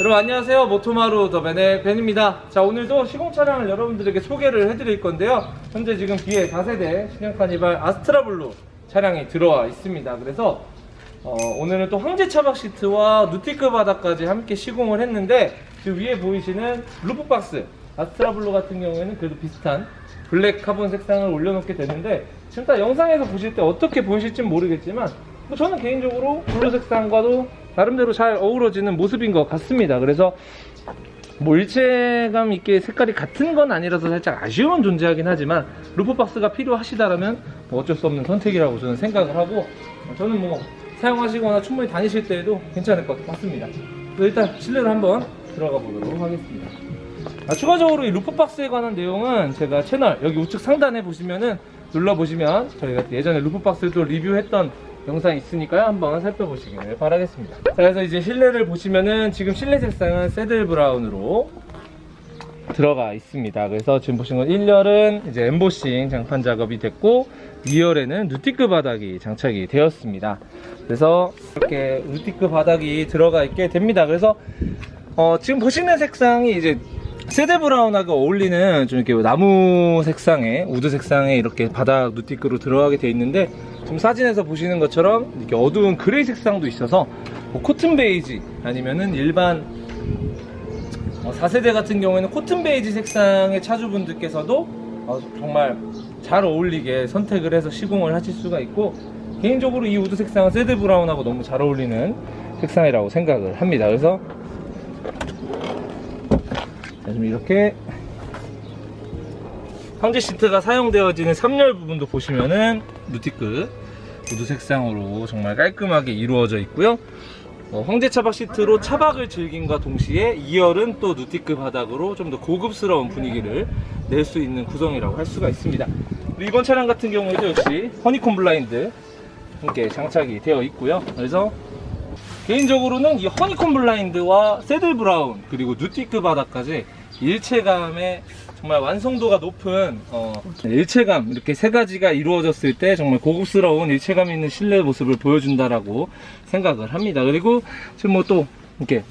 여러분 안녕하세요. 모토마루 더벤의 벤입니다. 자 오늘도 시공 차량을 여러분들에게 소개를 해드릴 건데요. 현재 지금 뒤에 4세대 신형 카니발 아스트라 블루 차량이 들어와 있습니다. 그래서 어, 오늘은 또 황제 차박 시트와 누티크 바닥까지 함께 시공을 했는데 지금 위에 보이시는 루프 박스 아스트라 블루 같은 경우에는 그래도 비슷한 블랙 카본 색상을 올려놓게 됐는데 지금 다 영상에서 보실 때 어떻게 보이실지 모르겠지만 뭐 저는 개인적으로 블루 색상과도 나름대로 잘 어우러지는 모습인 것 같습니다. 그래서 뭐 일체감 있게 색깔이 같은 건 아니라서 살짝 아쉬움은 존재하긴 하지만 루프박스가 필요하시다라면 뭐 어쩔 수 없는 선택이라고 저는 생각을 하고 저는 뭐 사용하시거나 충분히 다니실 때에도 괜찮을 것 같습니다. 일단 실내로 한번 들어가 보도록 하겠습니다. 아, 추가적으로 이 루프박스에 관한 내용은 제가 채널 여기 우측 상단에 보시면은 눌러보시면 저희가 예전에 루프박스도 리뷰했던 영상이 있으니까요. 한번 살펴보시길 바라겠습니다. 자 그래서 이제 실내를 보시면은 지금 실내 색상은 새들 브라운으로 들어가 있습니다. 그래서 지금 보시는 건 1열은 이제 엠보싱 장판 작업이 됐고 2열에는 누티크 바닥이 장착이 되었습니다. 그래서 이렇게 누티크 바닥이 들어가 있게 됩니다. 그래서 어, 지금 보시는 색상이 이제 세대 브라운하고 어울리는 좀 이렇게 나무 색상의 우드 색상의 이렇게 바닥 누티크로 들어가게 돼 있는데 지금 사진에서 보시는 것처럼 이렇게 어두운 그레이 색상도 있어서 뭐 코튼 베이지 아니면은 일반 어, 4세대 같은 경우에는 코튼 베이지 색상의 차주분들께서도 어, 정말 잘 어울리게 선택을 해서 시공을 하실 수가 있고 개인적으로 이 우드 색상은 세드 브라운하고 너무 잘 어울리는 색상이라고 생각을 합니다. 그래서 자, 지금 이렇게 황제 시트가 사용되어지는 3열 부분도 보시면은 누티크 우드 색상으로 정말 깔끔하게 이루어져 있고요. 어, 황제 차박 시트로 차박을 즐김과 동시에 2열은 또 누티크 바닥으로 좀 더 고급스러운 분위기를 낼 수 있는 구성이라고 할 수가 있습니다. 이번 차량 같은 경우에도 역시 허니콤 블라인드 함께 장착이 되어 있고요. 그래서 개인적으로는 이 허니콤 블라인드와 새들 브라운 그리고 누티크 바닥까지 일체감의 정말 완성도가 높은 어, 일체감 이렇게 세 가지가 이루어졌을 때 정말 고급스러운 일체감 있는 실내 모습을 보여준다라고 생각을 합니다. 그리고 지금 뭐 또 이렇게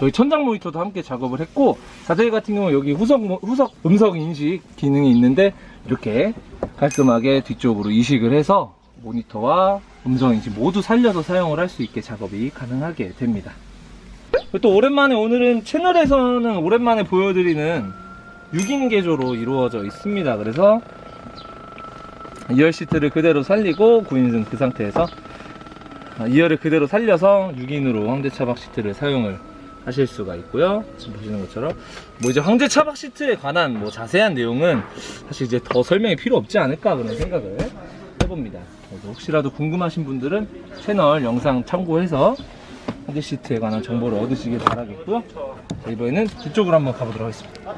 저희 천장 모니터도 함께 작업을 했고 자세히 같은 경우 여기 후석 모- 후석 음성 인식 기능이 있는데 이렇게 깔끔하게 뒤쪽으로 이식을 해서 모니터와 음성 인식 모두 살려서 사용을 할 수 있게 작업이 가능하게 됩니다. 또 오랜만에 오늘은 채널에서는 오랜만에 보여드리는 6인 개조로 이루어져 있습니다. 그래서 2열 시트를 그대로 살리고 9인승 그 상태에서 2열을 그대로 살려서 6인으로 황제 차박 시트를 사용을 하실 수가 있고요. 지금 보시는 것처럼 뭐 이제 황제 차박 시트에 관한 뭐 자세한 내용은 사실 이제 더 설명이 필요 없지 않을까 그런 생각을 해봅니다. 혹시라도 궁금하신 분들은 채널 영상 참고해서 황제 시트에 관한 정보를 얻으시길 바라겠고요. 자, 이번에는 뒤쪽으로 한번 가보도록 하겠습니다.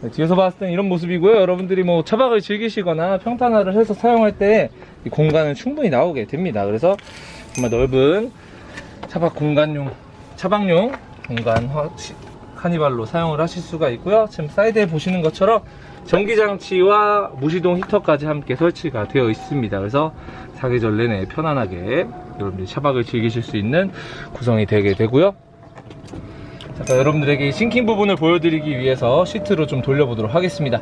네, 뒤에서 봤을 땐 이런 모습이고요. 여러분들이 뭐 차박을 즐기시거나 평탄화를 해서 사용할 때이 공간은 충분히 나오게 됩니다. 그래서 정말 넓은 차박 공간용, 차박용 공간 화- 시- 카니발로 사용을 하실 수가 있고요. 지금 사이드에 보시는 것처럼 전기장치와 무시동 히터까지 함께 설치가 되어 있습니다. 그래서 사계절 내내 편안하게 여러분들이 차박을 즐기실 수 있는 구성이 되게 되고요. 잠깐 여러분들에게 이 싱킹 부분을 보여드리기 위해서 시트로 좀 돌려보도록 하겠습니다.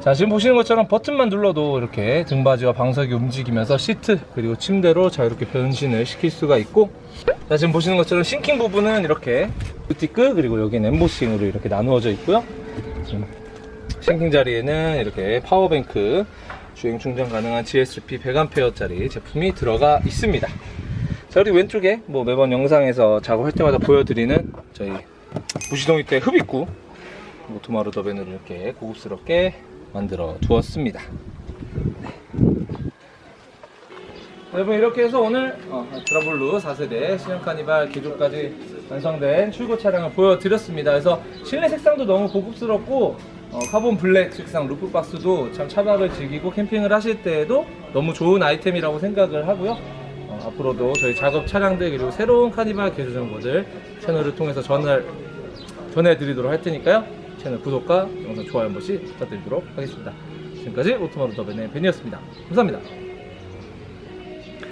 자 지금 보시는 것처럼 버튼만 눌러도 이렇게 등받이와 방석이 움직이면서 시트 그리고 침대로 자유롭게 변신을 시킬 수가 있고 자 지금 보시는 것처럼 싱킹 부분은 이렇게 부티크 그리고 여기는 엠보싱으로 이렇게 나누어져 있고요 싱킹 자리에는 이렇게 파워뱅크 주행 충전 가능한 GSP 100A짜리 제품이 들어가 있습니다 자 그리고 왼쪽에 뭐 매번 영상에서 작업할 때마다 보여드리는 저희 무시동 이 때 흡입구 모토마루 더벤으로 이렇게 고급스럽게 만들어 두었습니다. 네. 여러분 이렇게 해서 오늘 어, 드라블루 4세대 신형 카니발 기조까지 완성된 출고 차량을 보여드렸습니다. 그래서 실내 색상도 너무 고급스럽고 어, 카본 블랙 색상 루프박스도 참 차박을 즐기고 캠핑을 하실 때에도 너무 좋은 아이템이라고 생각을 하고요. 어, 앞으로도 저희 작업 차량들 그리고 새로운 카니발 개조 정보들 채널을 통해서 전할 전해드리도록 할 테니까요. 채널 구독과 영상 좋아요 한 번씩 부탁드리도록 하겠습니다. 지금까지 오토마루 더벤의 벤이었습니다. 감사합니다.